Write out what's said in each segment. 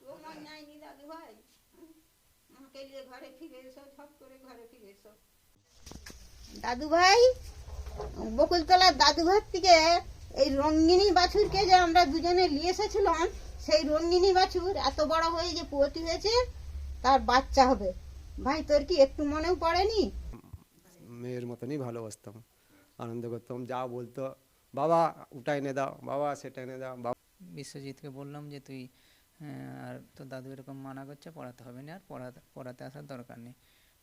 একটুও মন যায়নি দাদু ভাই আমাকে নিয়ে ঘরে ফিরে এসো ঝপ করে ঘরে ফিরে এসো। দাদু ভাই বকুলতলার দাদু ঘর থেকে এই রঙ্গিনী বাছুরকে যে আমরা দুজনে নিয়ে এসেছিলাম সেই রঙ্গিনী বাছুর এত বড় হয়ে যে পোটি হয়েছে তার বাচ্চা হবে। ভাই তোর কি একটু মনেও পড়েনি? মেয়ের মতনই ভালোবাসতাম আনন্দ করতাম যা বলতো বাবা ওটা এনে দাও বাবা সেটা এনে দাও বাবা। বিশ্বজিৎকে বললাম যে তুই আর তোর দাদু এরকম মানা করছে পড়াতে হবে না আর পড়াতে পড়াতে আসার দরকার নেই।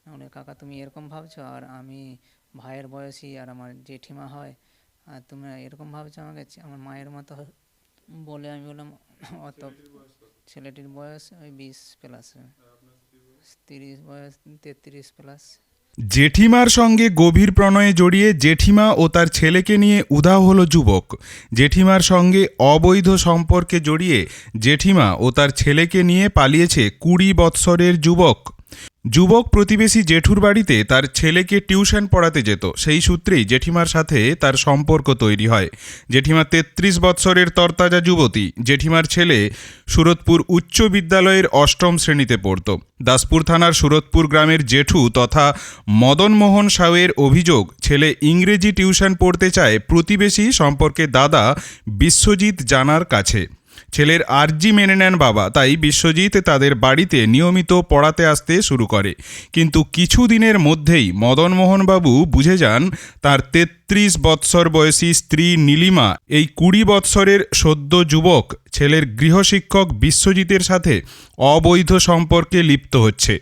উনি কাকা তুমি এরকম ভাবছ আর আমি ভাইয়ের বয়সী আর আমার জেঠিমা হয় আর তুমি এরকম ভাবছ আমাকে আমার মায়ের মতো বলে আমি বললাম অত ছেলেটির বয়স ওই বিশ প্লাস তিরিশ বয়স? তেত্রিশ প্লাস জেঠিমার সঙ্গে গভীর প্রণয়ে জড়িয়ে জেঠিমা ও তার ছেলেকে নিয়ে উধাও হল যুবক। জেঠিমার সঙ্গে অবৈধ সম্পর্কে জড়িয়ে জেঠিমা ও তার ছেলেকে নিয়ে পালিয়েছে কুড়ি বৎসরের যুবক। যুবক প্রতিবেশী জেঠুর বাড়িতে তার ছেলেকে টিউশন পড়াতে যেত। সেই সূত্রেই জেঠিমার সাথে তার সম্পর্ক তৈরি হয়। জেঠিমা তেত্রিশ বৎসরের তরতাজা যুবতী। জেঠিমার ছেলে সুরতপুর উচ্চ বিদ্যালয়ের অষ্টম শ্রেণীতে পড়ত। দাসপুর থানার সুরতপুর গ্রামের জেঠু তথা মদনমোহন সাউয়ের অভিযোগ, ছেলে ইংরেজি টিউশন পড়তে চায় প্রতিবেশী সম্পর্কে দাদা বিশ্বজিৎ জানার কাছে। ছেলের আর্জি মেনে নেন বাবা, তাই বিশ্বজিৎ তাদের বাড়িতে নিয়মিত পড়াতে আসতে শুরু করে। কিন্তু কিছুদিনের মধ্যেই মদনমোহনবাবু বুঝে যান, তার তেত্রিশ বৎসর বয়সী স্ত্রী নীলিমা, এই কুড়ি বৎসরের সদ্য যুবক, ছেলের গৃহশিক্ষক বিশ্বজিতের সাথে অবৈধ সম্পর্কে লিপ্ত হচ্ছে।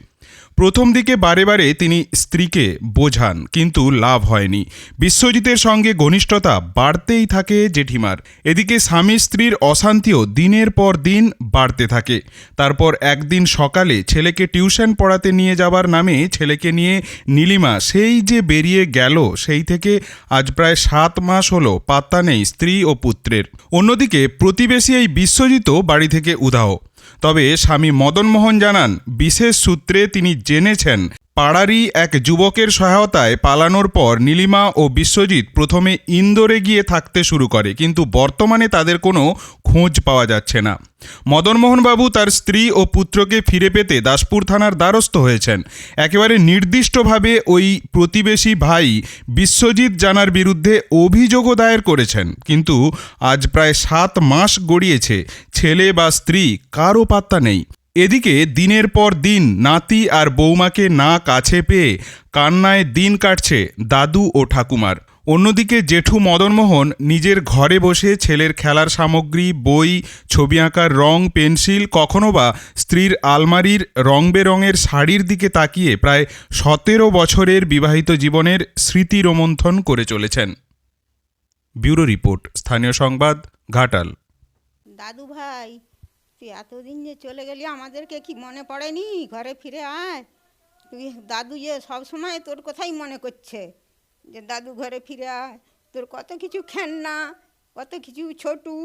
প্রথম দিকে বারে বারে তিনি স্ত্রীকে বোঝান, কিন্তু লাভ হয়নি। বিশ্বজিতের সঙ্গে ঘনিষ্ঠতা বাড়তেই থাকে জেঠিমার। এদিকে স্বামী স্ত্রীর অশান্তিও দিনের পর দিন বাড়তে থাকে। তারপর একদিন সকালে ছেলেকে টিউশন পড়াতে নিয়ে যাবার নামে ছেলেকে নিয়ে নীলিমা সেই যে বেরিয়ে গেল, সেই থেকে আজ প্রায় সাত মাস হলো পাত্তা নেই স্ত্রী ও পুত্রের। অন্যদিকে প্রতিবেশী এই বিশ্বজিৎও বাড়ি থেকে উধাও। তবে স্বামী মদনমোহন জানান বিশেষ সূত্রে তিনি জেনেছেন। পাড়ারই এক যুবকের সহায়তায় পালানোর পর নীলিমা ও বিশ্বজিৎ প্রথমে ইন্দোরে গিয়ে থাকতে শুরু করে, কিন্তু বর্তমানে তাদের কোনো খোঁজ পাওয়া যাচ্ছে না। মদনমোহনবাবু তার স্ত্রী ও পুত্রকে ফিরে পেতে দাসপুর থানার দ্বারস্থ হয়েছেন। একেবারে নির্দিষ্টভাবে ওই প্রতিবেশী ভাই বিশ্বজিৎ জানার বিরুদ্ধে অভিযোগও দায়ের করেছেন, কিন্তু আজ প্রায় সাত মাস গড়িয়েছে, ছেলে বা স্ত্রী কারও পাত্তা নেই। এদিকে দিনের পর দিন নাতি আর বৌমাকে না কাছে পেয়ে কান্নায় দিন কাটছে দাদু ও ঠাকুমার। অন্যদিকে জেঠু মদনমোহন নিজের ঘরে বসে ছেলের খেলার সামগ্রী, বই, ছবি আঁকার রং, পেন্সিল, কখনো বা স্ত্রীর আলমারির রং বেরঙের শাড়ির দিকে তাকিয়ে প্রায় সতেরো বছরের বিবাহিত জীবনের স্মৃতি রোমন্থন করে চলেছেন। ব্যুরো রিপোর্ট, স্থানীয় সংবাদ, ঘাটাল। দাদু ভাই তুই এতদিন যে চলে গেলি, আমাদেরকে কি মনে পড়েনি? ঘরে ফিরে আয়। তুই দাদু যে সব সময় তোর কথাই মনে করছে, যে দাদু ঘরে ফিরে আয়। তোর কত কিছু খেলনা, কত কিছু ছোটু,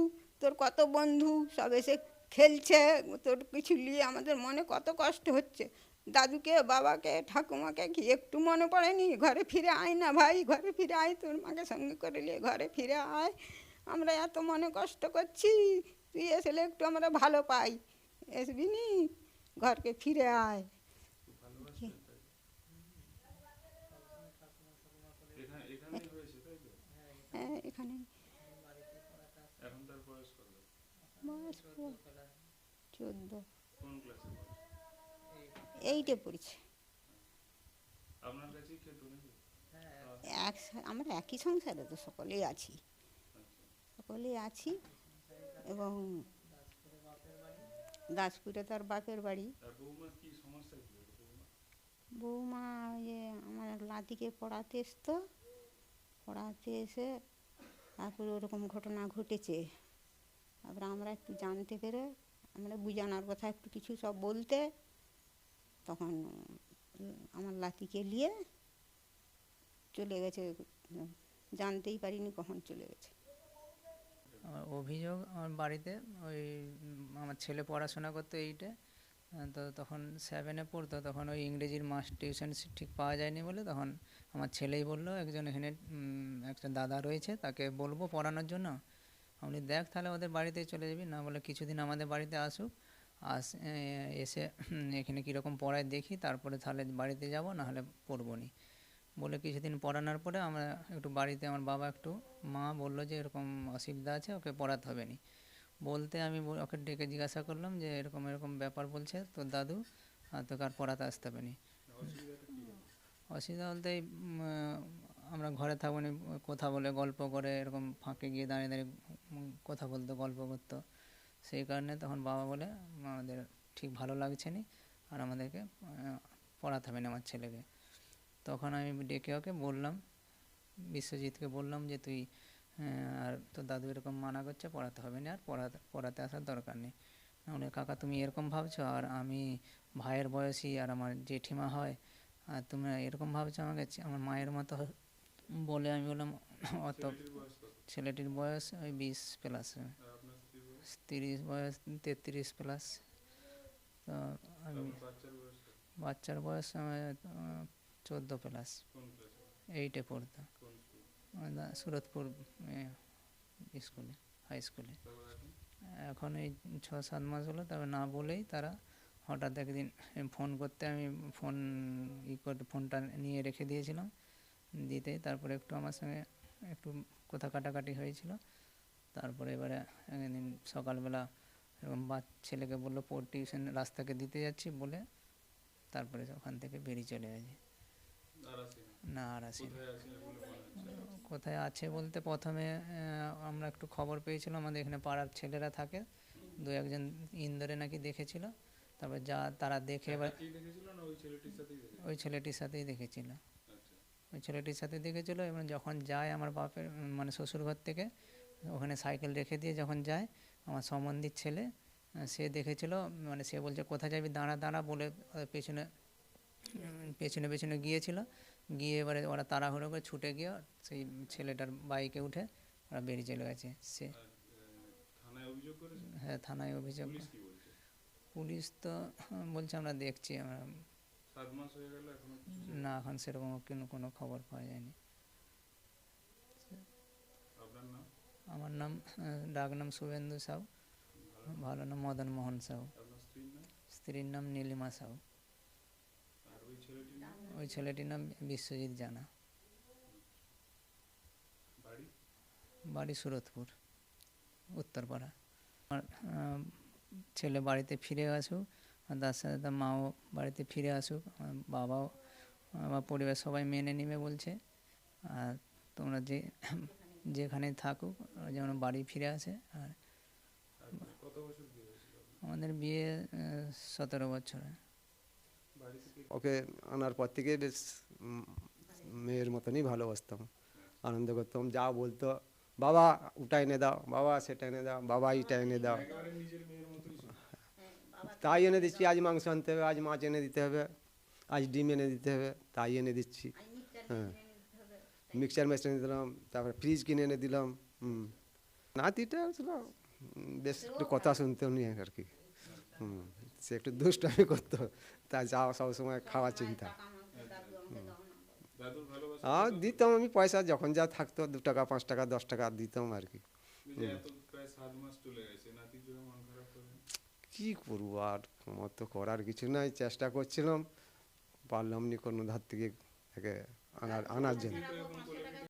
তোর কত বন্ধু সব এসে খেলছে, তোর কিছু নিয়ে আমাদের মনে কত কষ্ট হচ্ছে। দাদুকে, বাবাকে, ঠাকুমাকে কি একটু মনে পড়েনি? ঘরে ফিরে আয় না ভাই, ঘরে ফিরে আয়, তোর মাকে সঙ্গে করে নিয়ে ঘরে ফিরে আয়। আমরা এত মনে কষ্ট করছি তুই এসলে একটু আমরা ভালো পাই। আসবি নি, ঘরকে ফিরে আয়। হ্যাঁ এখানে। এইটে আমরা একই সংসারে তো সকলেই আছি। সকলেই আছি। এবং দাসপুরে তার বাপের বাড়ি। বৌমা? ওই যে আমার লাতিকে পড়াতে এসতো। পড়াতে এসে তারপরে ওরকম ঘটনা ঘটেছে। তারপরে আমরা একটু জানতে পেরে আমরা বুঝানোর কথা একটু কিছু সব বলতে তখন আমার লাতিকে নিয়ে চলে গেছে। জানতেই পারিনি কখন চলে গেছে। আমার অভিযোগ আমার বাড়িতে, ওই আমার ছেলে পড়াশোনা করতো এইটে তো তখন সেভেনে পড়তো, তখন ওই ইংরেজির মাস টিউশন ঠিক পাওয়া যায়নি বলে তখন আমার ছেলেই বলল, একজন এখানে একটা দাদা রয়েছে, তাকে বলব পড়ানোর জন্য। আপনি দেখ তাহলে ওদের বাড়িতে চলে যাবি, না বলে কিছুদিন আমাদের বাড়িতে আসুক, আস এসে এখানে কীরকম পড়ায় দেখি, তারপরে তাহলে বাড়িতে যাব, না হলে পড়ব নি। বলে কিছুদিন পড়ানোর পরে আমরা একটু বাড়িতে আমার বাবা একটু মা বলল যে এরকম অসুবিধা আছে ওকে পড়াতে হবে নি। বলতে আমি ওকে ডেকে জিজ্ঞাসা করলাম যে এরকম এরকম ব্যাপার বলছে তোর দাদু তোকে আর পড়াতে আসতে হবে নি। অসুবিধা বলতে আমরা ঘরে থাকব নি, কথা বলে গল্প করে এরকম ফাঁকে গিয়ে দাঁড়িয়ে দাঁড়িয়ে কথা বলতো গল্প করতো। সেই কারণে তখন বাবা বলে আমাদের ঠিক ভালো লাগছে নি আর আমাদেরকে পড়াতে হবে না আমার ছেলেকে। তখন আমি ডেকে ওকে বললাম বিশ্বজিৎকে বললাম যে তুই আর তোর দাদু এরকম মানা করছে পড়াতে হবে না আর পড়াতে পড়াতে আসার দরকার নেই। বলে কাকা তুমি এরকম ভাবছ আর আমি ভাইয়ের বয়সী আর আমার জেঠিমা হয় আর তুমি এরকম ভাবছ আমাকে আমার মায়ের মতো বলে আমি বললাম অত ছেলেটির বয়স ওই বিশ প্লাস তিরিশ বয়স তেত্রিশ প্লাস তো আমি বাচ্চার বয়স চোদ্দ প্লাস। এইটে পড়তো সুরতপুর স্কুলে হাই স্কুলে এখন এই ছ সাত মাস হলো, তবে না বলেই তারা হঠাৎ একদিন ফোন করতে, আমি ফোন, ই করতে ফোনটা নিয়ে রেখে দিয়েছিলাম। দিতেই তারপরে একটু আমার সঙ্গে একটু কথা কাটাকাটি হয়েছিল। তারপরে এবারে একদিন সকালবেলা এরকম বা, ছেলেকে বলল টিউশন রাস্তাকে দিতে যাচ্ছি বলে তারপরে ওখান থেকে বেরিয়ে চলে গেছে। না আর আসিনি কোথায় আছে বলতে প্রথমে আমরা একটু খবর পেয়েছিলাম আমাদের এখানে পাড়ার ছেলেরা থাকে। দু একজন ইন্দোরে নাকি দেখেছিল। তারপর যা তারা দেখে এবার ওই ছেলেটির সাথেই দেখেছিল? ওই ছেলেটির সাথে দেখেছিল। এবং যখন যায় আমার বাপের মানে শ্বশুরঘর থেকে ওখানে সাইকেল রেখে দিয়ে যখন যায় আমার সম্বন্ধীর ছেলে সে দেখেছিল মানে সে বলছে কোথায় যাবি? দাঁড়া দাঁড়া বলে পেছনে পেছনে পেছনে গিয়েছিল। গিয়ে এবারে ওরা তাড়াহুড়ো করে ছুটে গিয়ে সেই ছেলেটার বাইকে উঠে ওরা বেরিয়ে চলে গেছে। সে হ্যাঁ থানায় অভিযোগ পুলিশ তো বলছে আমরা দেখছি আমরা না এখন সেরকম কোনো কোনো খবর পাওয়া যায়নি। আমার নাম ডাক নাম শুভেন্দু সাউ ভালো। নাম মদন মোহন সাউ স্ত্রীর নাম নীলিমা সাউ। ওই ছেলেটির নাম বিশ্বজিৎ জানা। বাড়ি? সুরতপুর উত্তরপাড়া। আমার ছেলে বাড়িতে ফিরে আসুক আর তার সাথে তার মাও বাড়িতে ফিরে আসুক আমার বাবাও আমার পরিবার সবাই মেনে নেবে বলছে। আর তোমরা যে যেখানে থাকুক ওরা যেন বাড়ি ফিরে আসে। আর আমাদের বিয়ে সতেরো বছরে ওকে আনার পর থেকে বেশ মেয়ের মতনই ভালোবাসতাম আনন্দ করতাম যা বলতো বাবা ওটা এনে দাও বাবা সেটা এনে দাও বাবা এইটা এনে দাও। তাই এনে দিচ্ছি আজ মাংস আনতে হবে আজ মাছ এনে দিতে হবে আজ ডিম এনে দিতে হবে তাই এনে দিচ্ছি। হ্যাঁ। মিক্সচার মেশিন এনে দিলাম তারপরে ফ্রিজ কিনে এনে দিলাম হুম। নাতিটা ছিল বেশ একটু কথা শুনতে নিয়ে আর কি হুম। সে একটু দুষ্টামি করতো। তা যা সবসময় খাওয়ার চিন্তা। আর দিতাম আমি পয়সা যখন যা থাকতো দু টাকা পাঁচ টাকা দশ টাকা দিতাম আর কি। কি করব আর? আমার তো করার কিছু নাই চেষ্টা করছিলাম। পারলাম নি কোনো ধার থেকে একে আনার আনার জন্য।